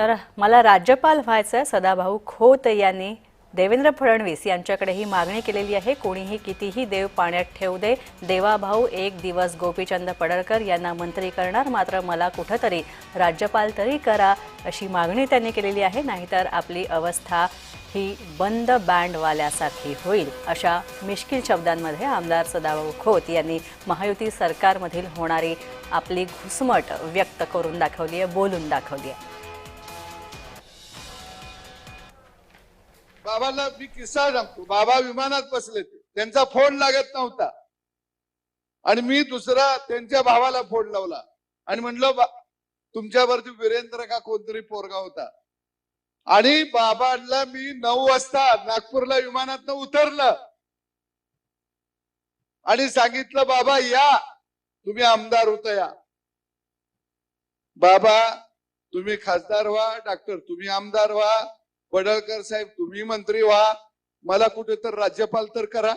तर मला राज्यपाल व्हायचं सदाभाऊ खोत यांनी देवेंद्र फडणवीस यांच्याकडे ही मागणी केलेली आहे. कोणीही कितीही देव पाण्यात ठेवू दे देवाभाऊ एक दिवस गोपीचंद पडळकर यांना मंत्री करणार मात्र मला कुठंतरी राज्यपाल तरी करा अशी मागणी त्यांनी केलेली आहे. नाहीतर आपली अवस्था ही बंद बँडवाल्यासारखी होईल अशा मिश्किल शब्दांमध्ये आमदार सदाभाऊ खोत यांनी महायुती सरकारमधील होणारी आपली घुसमट व्यक्त करून दाखवली आहे बोलून दाखवली आहे. बाबाला मी किस्सा सांगतो. बाबा विमानात बसले ते त्यांचा फोन लागत नव्हता. आणि मी दुसरा त्यांच्या भावाला फोन लावला. आणि म्हणलं तुमच्यावरती वीरेंद्र का कोणतरी पोरगा होता? आणि बाबांना मी नऊ वाजता नागपूरला विमानात उतरलं. आणि सांगितलं बाबा या. तुम्ही आमदार होता या. बाबा तुम्ही खासदार व्हा. डॉक्टर तुम्ही आमदार व्हा. वडळकर साहेब तुम्ही मंत्री व्हा. मला कुठे तर राज्यपाल तर करा.